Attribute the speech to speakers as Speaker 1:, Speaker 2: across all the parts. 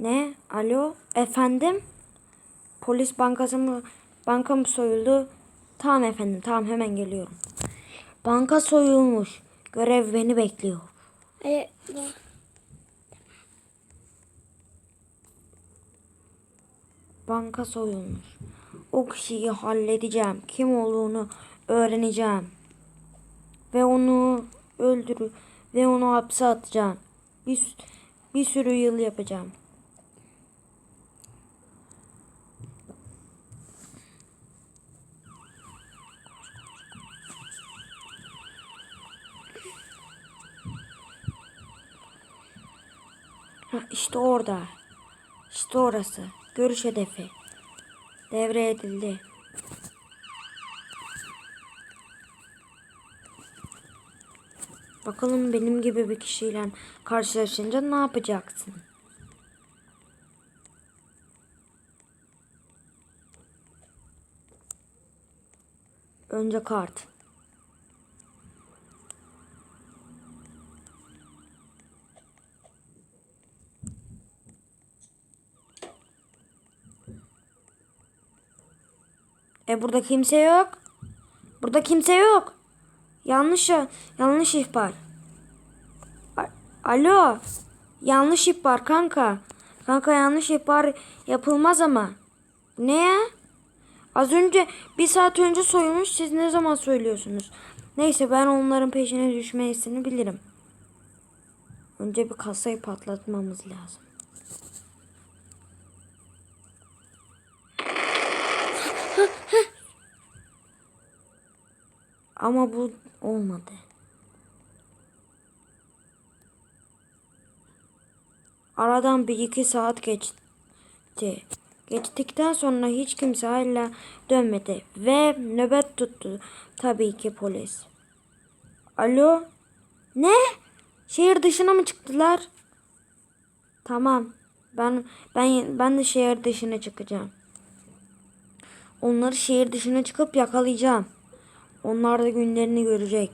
Speaker 1: Ne? Alo? Efendim? Polis bankası mı? Banka mı soyuldu? Tamam efendim. Tamam hemen geliyorum. Banka soyulmuş. Görev beni bekliyor.
Speaker 2: E.
Speaker 1: Banka soyulmuş. O kişiyi halledeceğim. Kim olduğunu öğreneceğim. Ve onu öldürü ve onu hapse atacağım. Bir, bir sürü yıl yapacağım. Ha, işte orada. İşte orası. Görüş hedefi. Devre edildi. Bakalım benim gibi bir kişiyle karşılaşınca ne yapacaksın? Önce kart. E burada kimse yok. Burada kimse yok. Yanlış yanlış ihbar. A- Alo. Yanlış ihbar kanka. Kanka yanlış ihbar yapılmaz ama. Ne ya? Az önce bir saat önce soyulmuş siz ne zaman söylüyorsunuz? Neyse ben onların peşine düşmesini bilirim. Önce bir kasayı patlatmamız lazım. Ama bu olmadı. Aradan bir iki saat geçti. Geçtikten sonra hiç kimse hala dönmedi ve nöbet tuttu tabii ki polis. Alo? Ne? Şehir dışına mı çıktılar? Tamam. Ben ben ben de şehir dışına çıkacağım. Onları şehir dışına çıkıp yakalayacağım. Onlar da günlerini görecek.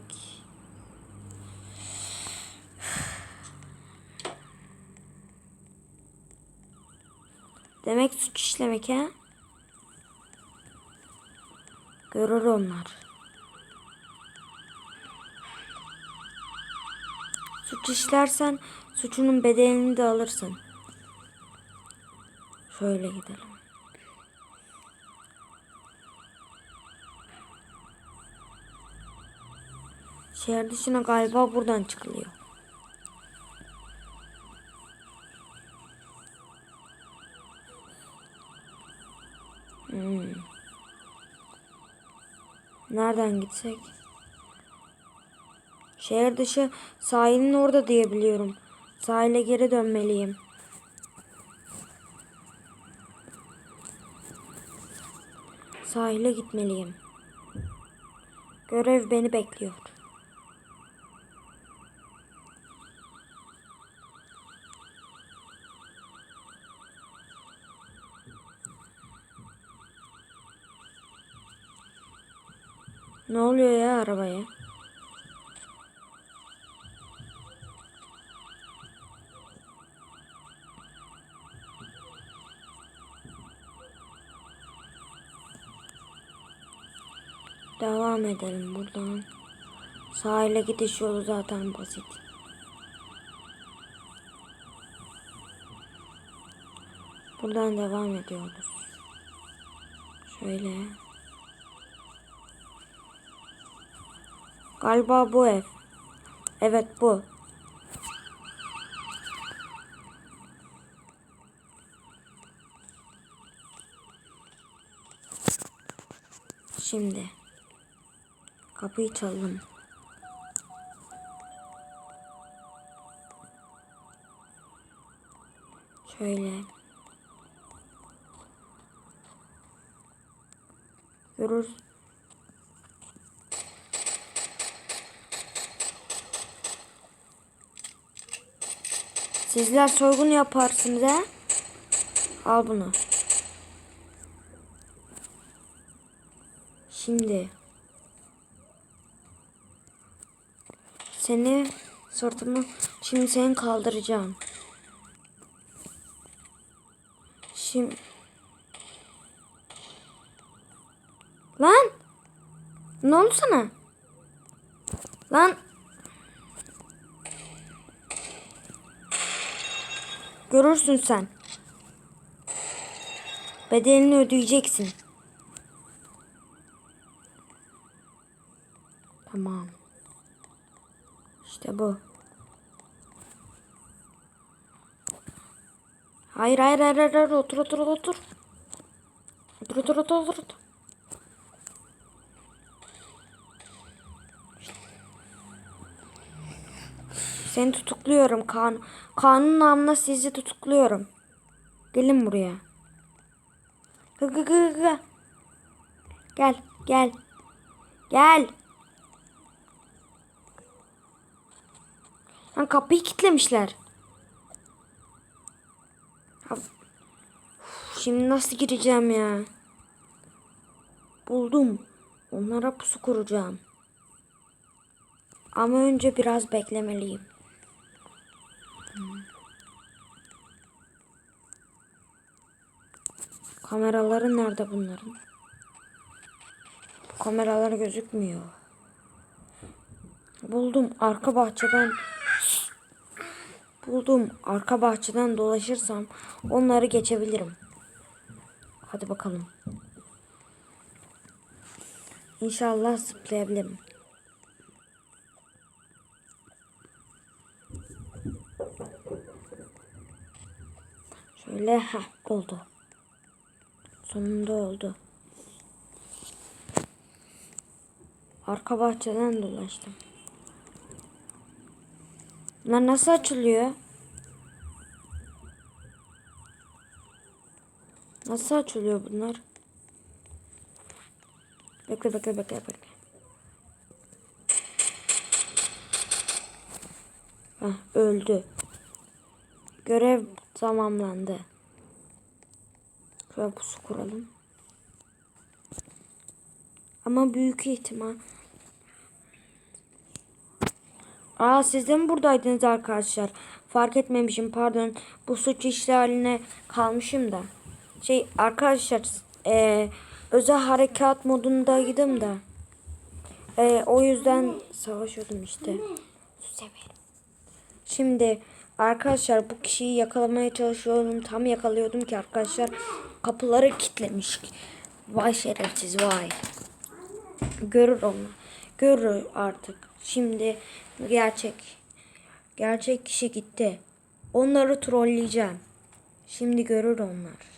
Speaker 1: Demek suç işlemek ha? Görür onlar. Suç işlersen suçunun bedelini de alırsın. Şöyle gidelim. Şehir dışına galiba buradan çıkılıyor. Hmm. Nereden gitsek? Şehir dışı sahilin orada diye biliyorum. Sahile geri dönmeliyim. Sahile gitmeliyim. Görev beni bekliyor. Ne oluyor ya arabaya? Devam edelim buradan. Sahile gidiş yolu zaten basit. Buradan devam ediyoruz. Şöyle. Galiba bu ev. Evet bu. Şimdi kapıyı çalalım. Şöyle. Görür. Sizler soygun yaparsınız ha? Al bunu. Şimdi seni sırtımı şimdi seni kaldıracağım. Şimdi... Lan! Ne oldu sana? Lan! Görürsün sen. Bedelini ödeyeceksin. Tamam. İşte bu. Hayır hayır hayır hayır, otur otur otur. Otur otur otur otur. Seni tutukluyorum kan. Kanun namına sizi tutukluyorum. Gelin buraya. Gı gı gı gı. Gel gel. Gel. Lan kapıyı kilitlemişler. Şimdi nasıl gireceğim ya? Buldum. Onlara pusu kuracağım. Ama önce biraz beklemeliyim. Hmm. Kameraları nerede bunların? Bu kameralar gözükmüyor. Buldum arka bahçeden Buldum arka bahçeden dolaşırsam onları geçebilirim. Hadi bakalım. İnşallah zıplayabilirim. Şöyle ha oldu. Sonunda oldu. Arka bahçeden dolaştım. Bunlar nasıl açılıyor? Nasıl açılıyor bunlar? Bekle bekle bekle bekle. Heh, öldü. Görev tamamlandı. Şöyle pusu kuralım. Ama büyük ihtimal. Aa siz de mi buradaydınız arkadaşlar? Fark etmemişim pardon. Bu suç işlerine kalmışım da. Şey arkadaşlar e, özel harekat modundaydım da. E, o yüzden savaşıyordum işte. Severim. Şimdi arkadaşlar bu kişiyi yakalamaya çalışıyordum. Tam yakalıyordum ki arkadaşlar kapıları kilitlemiş. Vay şerefsiz vay. Görür onu. Görür artık. Şimdi gerçek. Gerçek kişi gitti. Onları trolleyeceğim. Şimdi görür onlar.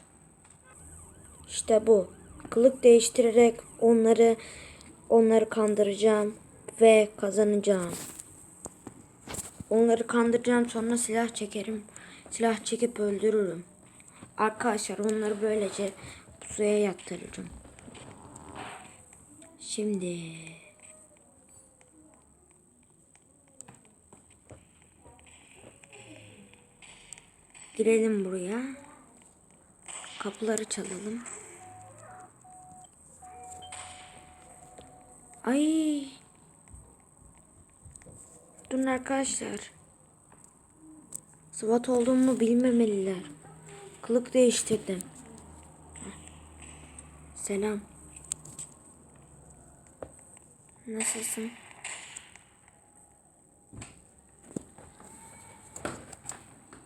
Speaker 1: İşte bu. Kılık değiştirerek onları onları kandıracağım ve kazanacağım. Onları kandıracağım sonra silah çekerim. Silah çekip öldürürüm. Arkadaşlar onları böylece suya yattırırım. Şimdi girelim buraya. Kapıları çalalım. Ay. Durun arkadaşlar. SWAT olduğumu bilmemeliler. Kılık değiştirdim. Selam. Nasılsın?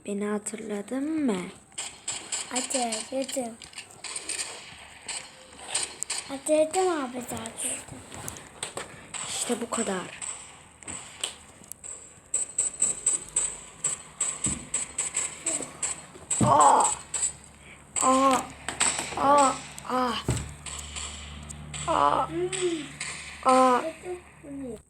Speaker 1: Beni hatırladın mı?
Speaker 2: Hatırladım. Hatırladım abi zaten.
Speaker 1: İşte bu kadar. Aa! Aa! Aa! Aa! Aa! Aa! Aa!